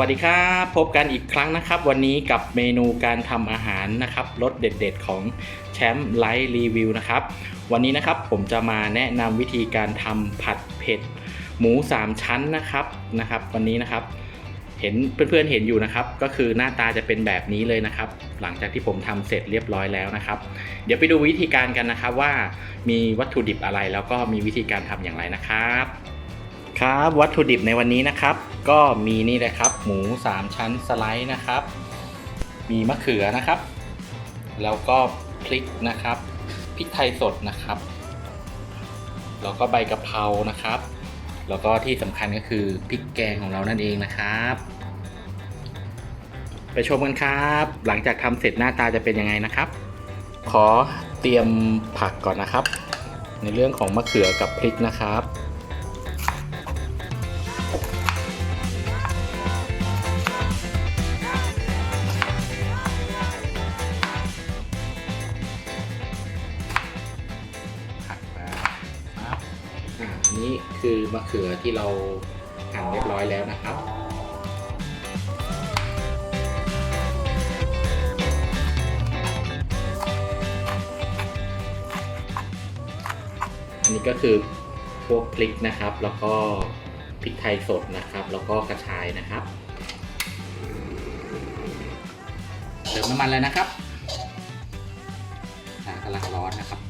วัสดีครับ พบกันอีกครั้งนะครับ วันนี้กับเมนูการทำอาหารนะครับรสเด็ดๆ ของแชมป์ไลท์รีวิวนะครับ วันนี้นะครับผมจะมาแนะนำวิธีการทำผัดเผ็ดหมู 3 ชั้นนะครับนะครับ วันนี้นะครับ เห็นเพื่อนๆเห็นอยู่นะครับ ก็คือหน้าตาจะเป็นแบบนี้เลยนะครับ หลังจากที่ผมทำเสร็จเรียบร้อยแล้วนะครับ เดี๋ยวไปดูวิธีการกันนะครับว่ามีวัตถุดิบอะไรแล้วก็มีวิธีการทำอย่างไรนะครับ ครับวัตถุดิบในวันนี้นะครับ ก็มีนี่เลยครับ หมู 3 ชั้นสไลด์นะครับ มีมะเขือนะครับ แล้วก็พริกนะครับพริกไทยสดนะครับ แล้วก็ใบกะเพรานะครับ แล้วก็ที่สำคัญก็คือพริกแกงของเรานั่นเองนะครับ ไปชมกันครับ หลังจากทำเสร็จหน้าตาจะเป็นยังไงนะครับ ขอเตรียมผักก่อนนะครับ ในเรื่องของมะเขือกับพริกนะครับ นี้คือมะเขือที่เราหั่นเรียบร้อยแล้วนะครับอันนี้ก็คือพวกพริกนะครับ แล้วก็พริกไทยสดนะครับ แล้วก็กระชายนะครับเติมน้ำมันเลยนะครับกำลังร้อนนะครับ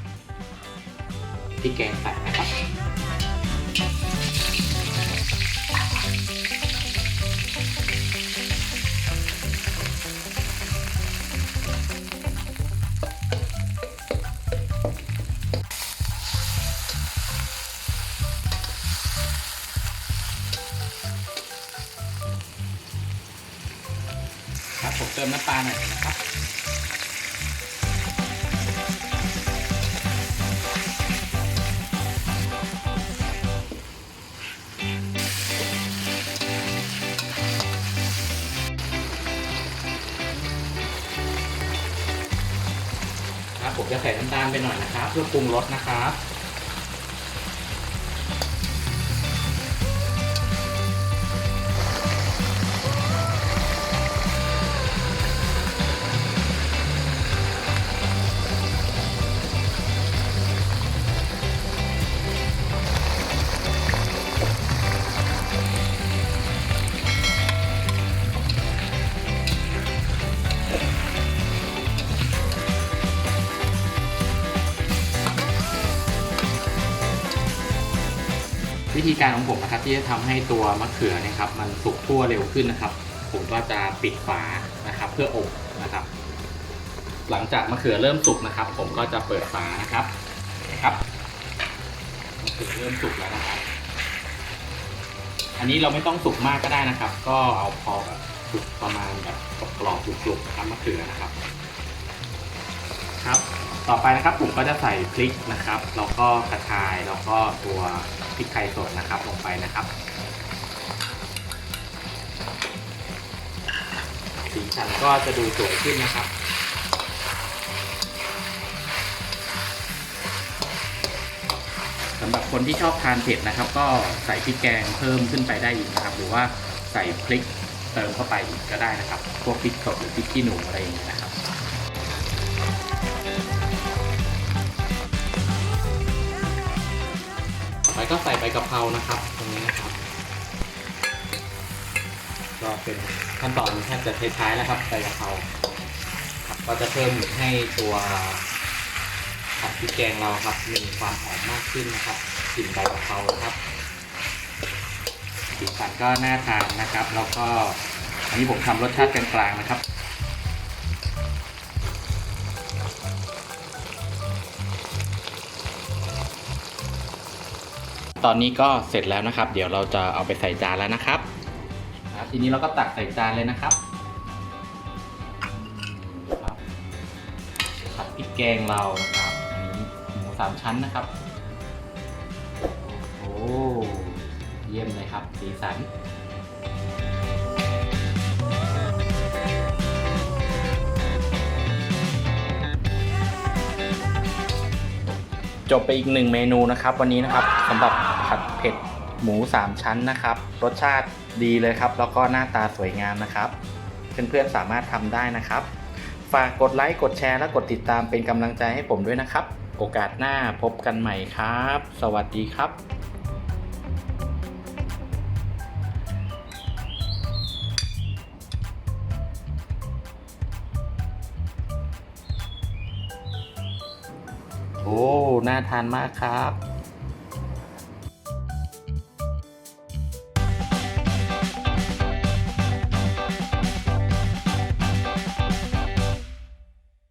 พริกแกงใส่นะครับ ผมเติมน้ำปลาหน่อยนะครับครับผมจะใส่น้ำตาลไปหน่อยนะครับ เพื่อปรุงรสนะครับ วิธีการของผมนะครับที่จะทำให้ตัวมะเขือเนะครับ มันสุกทั่วเร็วขึ้นนะครับ ผมก็จะปิดฝานะครับ เพื่ออบนะครับ หลังจากมะเขือเริ่มสุกนะครับ ผมก็จะเปิดฝานะครับนะครับมะเขือเริ่มสุกแล้วนะครับ อันนี้เราไม่ต้องสุกมากก็ได้นะครับ ก็เอาพอแบบสุกประมาณแบบกรอบๆกรุบๆนะครับมะเขือนะครับ ครับ ต่อไปนะครับผมก็จะใส่พริกนะครับแล้วก็กระชายแล้วก็ตัวพริกไทยสดนะครับลงไปนะครับสีสันก็จะดูสวยขึ้นนะครับสำหรับคนที่ชอบทานเผ็ดนะครับ ก็ใส่พริกแกงเพิ่มขึ้นไปได้อีกนะครับ หรือว่าใส่พริกเติมเข้าไปอีกก็ได้นะครับ พวกพริกสดหรือพริกขี้หนูอะไรอย่างเงี้ยนะครับ ก็ใส่ใบกะเพรานะครับ ตรงนี้นะครับ ก็เป็นขั้นตอนแทบจะท้ายๆแล้วครับใบกะเพราครับก็จะเพิ่มให้ตัวผัดพริกแกงเราครับมีความหอมมากขึ้นนะครับกลิ่นใบกะเพราครับสีสันก็น่าทานนะครับ แล้วก็อันนี้ผมทำรสชาติกลางๆนะครับ ตอนนี้ก็เสร็จแล้วนะครับ เดี๋ยวเราจะเอาไปใส่จานแล้วนะครับทีนี้เราก็ตักใส่จานเลยนะครับครับผัดพริกแกงเรานะครับอันนี้หมูสามชั้นนะครับ โอ้เยี่ยมเลยครับสีสัน จบไปอีกหนึ่งเมนูนะครับ วันนี้นะครับสำหรับผัดเผ็ดหมู 3 ชั้นนะครับ รสชาติดีเลยครับ แล้วก็หน้าตาสวยงามนะครับเพื่อนๆสามารถทำได้นะครับ ฝากกดไลค์กดแชร์และกดติดตามเป็นกำลังใจให้ผมด้วยนะครับ โอกาสหน้าพบกันใหม่ครับ สวัสดีครับโอ้ น่าทานมากครับ